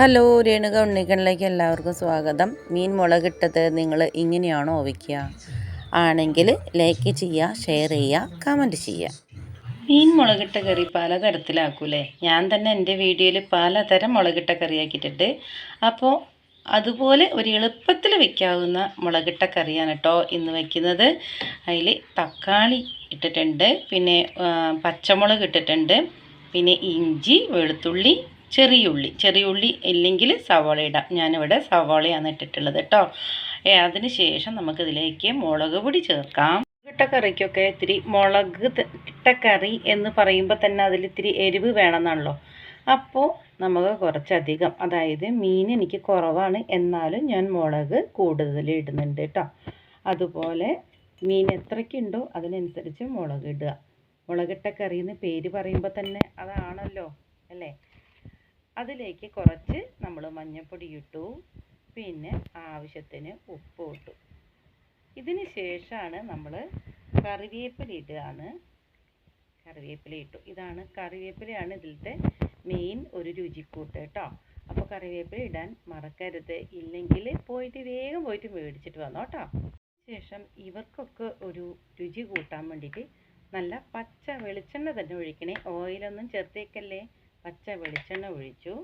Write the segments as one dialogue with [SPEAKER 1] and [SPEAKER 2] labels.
[SPEAKER 1] Hello Renuka ഉണ്ണിക്കണിലേക്ക് എല്ലാവർക്കും സ്വാഗതം. മീൻ മുളകിട്ടത് നിങ്ങൾ ഇങ്ങനെയാണോ വയ്ക്കുക? ആണെങ്കിൽ ലൈക്ക് ചെയ്യുക ഷെയർ ചെയ്യുക കമന്റ് ചെയ്യുക. മീൻ മുളകിട്ട കറി പലതരത്തിലാക്കൂലേ? ഞാൻ തന്നെ എന്റെ വീഡിയോയിൽ പലതരം മുളകിട്ട കറിയാക്കിയിട്ടുണ്ട് അപ്പോൾ അതുപോലെ ഒരു എളുപ്പത്തിൽ വയ്ക്കാവുന്ന മുളകിട്ട കറിയാണ് കേട്ടോ ഇന്ന് വയ്ക്കുന്നത്. അതിൽ തക്കാളി ഇട്ടിട്ടുണ്ട്. പിന്നെ പച്ചമുളക് ഇട്ടിട്ടുണ്ട്. പിന്നെ ഇഞ്ചി വെളുത്തുള്ളി ചെറിയുള്ളി ചെറിയുള്ളി ഇല്ലെങ്കിൽ സവാള ഇടാം. ഞാനിവിടെ സവാളയാണ് ഇട്ടിട്ടുള്ളത് കേട്ടോ. അതിന് ശേഷം നമുക്കിതിലേക്ക് മുളക് പൊടി ചേർക്കാം. ഇട്ട കറിക്കൊക്കെ ഇത്തിരി മുളക് ഇട്ടക്കറി കറി എന്ന് പറയുമ്പോൾ തന്നെ അതിൽ ഇത്തിരി എരിവ് വേണമെന്നാണല്ലോ. അപ്പോൾ നമുക്ക് കുറച്ചധികം അതായത് മീൻ എനിക്ക് കുറവാണ് എന്നാലും ഞാൻ മുളക് കൂടുതൽ ഇടുന്നുണ്ട് കേട്ടോ. അതുപോലെ മീൻ എത്രയ്ക്കുണ്ടോ അതിനനുസരിച്ച് മുളക് ഇടുക. മുളകിട്ട എന്ന് പേര് പറയുമ്പോൾ തന്നെ അതാണല്ലോ അല്ലേ? അതിലേക്ക് കുറച്ച് നമ്മൾ മഞ്ഞൾപ്പൊടി ഇട്ടു പിന്നെ ആവശ്യത്തിന് ഉപ്പ് ഇട്ടു ഇതിന് ശേഷമാണ് നമ്മൾ കറിവേപ്പില ഇടുകയാണ് കറിവേപ്പില ഇട്ടു. ഇതാണ് കറിവേപ്പിലയാണ് ഇതിലത്തെ മെയിൻ ഒരു രുചിക്കൂട്ട് കേട്ടോ. അപ്പോൾ കറിവേപ്പില ഇടാൻ മറക്കരുത്. ഇല്ലെങ്കിൽ പോയിട്ട് വേഗം പോയിട്ട് മേടിച്ചിട്ട് വന്നോ കേട്ടോ. ശേഷം ഇവർക്കൊക്കെ ഒരു രുചി കൂട്ടാൻ വേണ്ടിയിട്ട് നല്ല പച്ച വെളിച്ചെണ്ണ തന്നെ ഒഴിക്കണേ. ഓയിലൊന്നും ചേർത്തേക്കല്ലേ? പച്ച വെളിച്ചെണ്ണ ഒഴിച്ചു.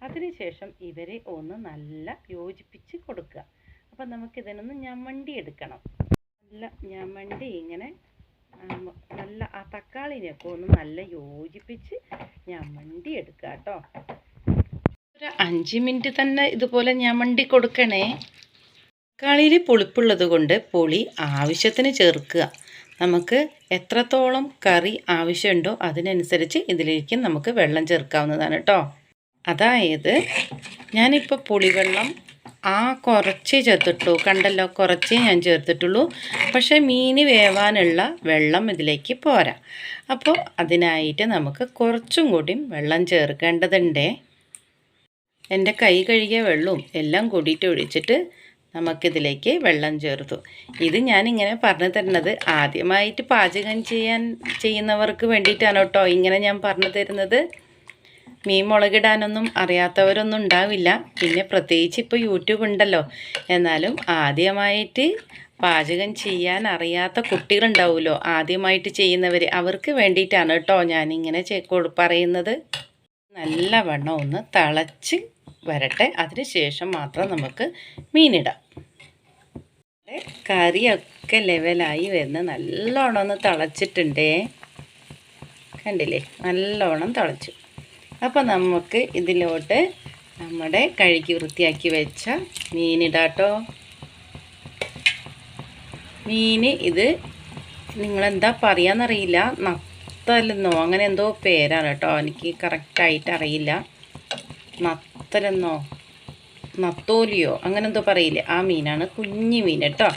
[SPEAKER 1] അതിനുശേഷം ഇവരെ ഒന്ന് നല്ല യോജിപ്പിച്ച് കൊടുക്കുക. അപ്പം നമുക്കിതിനൊന്ന് ഞമ്മണ്ടി എടുക്കണം. നല്ല ഞമ്മണ്ടി ഇങ്ങനെ നല്ല ആ തക്കാളിനെയൊക്കെ ഒന്ന് നല്ല യോജിപ്പിച്ച് ഞമ്മണ്ടി എടുക്കുക കേട്ടോ. ഒരു അഞ്ച് മിനിറ്റ് തന്നെ ഇതുപോലെ ഞമ്മണ്ടി കൊടുക്കണേ. തക്കാളിയിൽ പുളിപ്പുള്ളത് കൊണ്ട് പുളി ആവശ്യത്തിന് ചേർക്കുക. നമുക്ക് എത്രത്തോളം കറി ആവശ്യമുണ്ടോ അതിനനുസരിച്ച് ഇതിലേക്ക് നമുക്ക് വെള്ളം ചേർക്കാവുന്നതാണ് കേട്ടോ. അതായത് ഞാനിപ്പോൾ പുളിവെള്ളം ആ കുറച്ചേ ചേർത്തിട്ടുള്ളൂ. കണ്ടല്ലോ കുറച്ചേ ഞാൻ ചേർത്തിട്ടുള്ളൂ. പക്ഷേ മീൻ വേവാനുള്ള വെള്ളം ഇതിലേക്ക് പോരാ. അപ്പോൾ അതിനായിട്ട് നമുക്ക് കുറച്ചും കൂടിയും വെള്ളം ചേർക്കേണ്ടതുണ്ടേ. എന്റെ കൈ കഴുകിയ വെള്ളവും എല്ലാം കൂടിയിട്ട് ഒഴിച്ചിട്ട് നമുക്കിതിലേക്ക് വെള്ളം ചേർത്തു. ഇത് ഞാനിങ്ങനെ പറഞ്ഞു തരുന്നത് ആദ്യമായിട്ട് പാചകം ചെയ്യാൻ ചെയ്യുന്നവർക്ക് വേണ്ടിയിട്ടാണ് കേട്ടോ. ഇങ്ങനെ ഞാൻ പറഞ്ഞു തരുന്നത്. മീൻ മുളകിടാനൊന്നും അറിയാത്തവരൊന്നും ഉണ്ടാവില്ല. പിന്നെ പ്രത്യേകിച്ച് ഇപ്പോൾ യൂട്യൂബ് ഉണ്ടല്ലോ. എന്നാലും ആദ്യമായിട്ട് പാചകം ചെയ്യാൻ അറിയാത്ത കുട്ടികളുണ്ടാവുമല്ലോ. ആദ്യമായിട്ട് ചെയ്യുന്നവർ അവർക്ക് വേണ്ടിയിട്ടാണ് കേട്ടോ ഞാനിങ്ങനെ പറയുന്നത് നല്ല പറയുന്നത്. നല്ലവണ്ണം ഒന്ന് തിളച്ച് വരട്ടെ. അതിനുശേഷം മാത്രം നമുക്ക് മീനിടാം. കറിയൊക്കെ ലെവലായി വരുന്ന. നല്ലോണം ഒന്ന് തിളച്ചിട്ടുണ്ടേ. കണ്ടില്ലേ? നല്ലോണം തിളച്ചു. അപ്പോൾ നമുക്ക് ഇതിലോട്ട് നമ്മുടെ കഴുകി വൃത്തിയാക്കി വെച്ച മീനിടാട്ടോ. മീൻ ഇത് നിങ്ങളെന്താ പറയാന്നറിയില്ല. നത്തലെന്നോ അങ്ങനെ എന്തോ പേരാണ് കേട്ടോ. എനിക്ക് കറക്റ്റായിട്ട് അറിയില്ല. നത്തലെന്നോ നത്തോലിയോ? അങ്ങനെ എന്തോ പറയില്ലേ? ആ മീനാണ് കുഞ്ഞു മീൻ കേട്ടോ.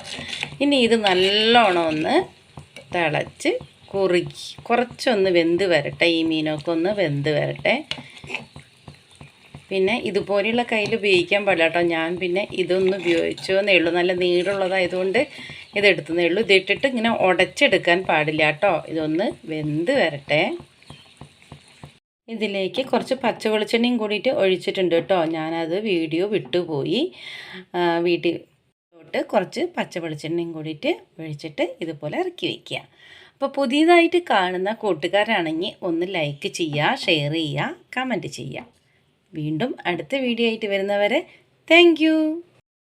[SPEAKER 1] ഇനി ഇത് നല്ലോണം ഒന്ന് തിളച്ച് കുറുകി. കുറച്ചൊന്ന് വെന്ത് വരട്ടെ ഈ മീനൊക്കെ ഒന്ന് വെന്ത് വരട്ടെ. പിന്നെ ഇതുപോലെയുള്ള കയ്യിൽ ഉപയോഗിക്കാൻ പാടില്ല കേട്ടോ. ഞാൻ പിന്നെ ഇതൊന്ന് ഉപയോഗിച്ചു എന്നേ ഉള്ളൂ. നല്ല നീടുള്ളതായതുകൊണ്ട് ഇതെടുത്തുന്നേ ഉള്ളൂ. ഇതിട്ടിട്ട് ഇങ്ങനെ ഉടച്ചെടുക്കാൻ പാടില്ല കേട്ടോ. ഇതൊന്ന് വെന്ത് വരട്ടെ. ഇതിലേക്ക് കുറച്ച് പച്ച വെളിച്ചെണ്ണയും കൂടിയിട്ട് ഒഴിച്ചിട്ടുണ്ട് കേട്ടോ. ഞാനത് വീഡിയോ വിട്ടുപോയി. വീട്ടിൽ വീട്ടിലോട്ട് കുറച്ച് പച്ച വെളിച്ചെണ്ണയും കൂടിയിട്ട് ഒഴിച്ചിട്ട് ഇതുപോലെ ഇറക്കി വയ്ക്കുക അപ്പോൾ പുതിയതായിട്ട് കാണുന്ന കൂട്ടുകാരാണെങ്കിൽ ഒന്ന് ലൈക്ക് ചെയ്യുക ഷെയർ ചെയ്യുക കമന്റ് ചെയ്യുക. വീണ്ടും അടുത്ത വീഡിയോ ആയിട്ട് വരുന്നവരെ താങ്ക്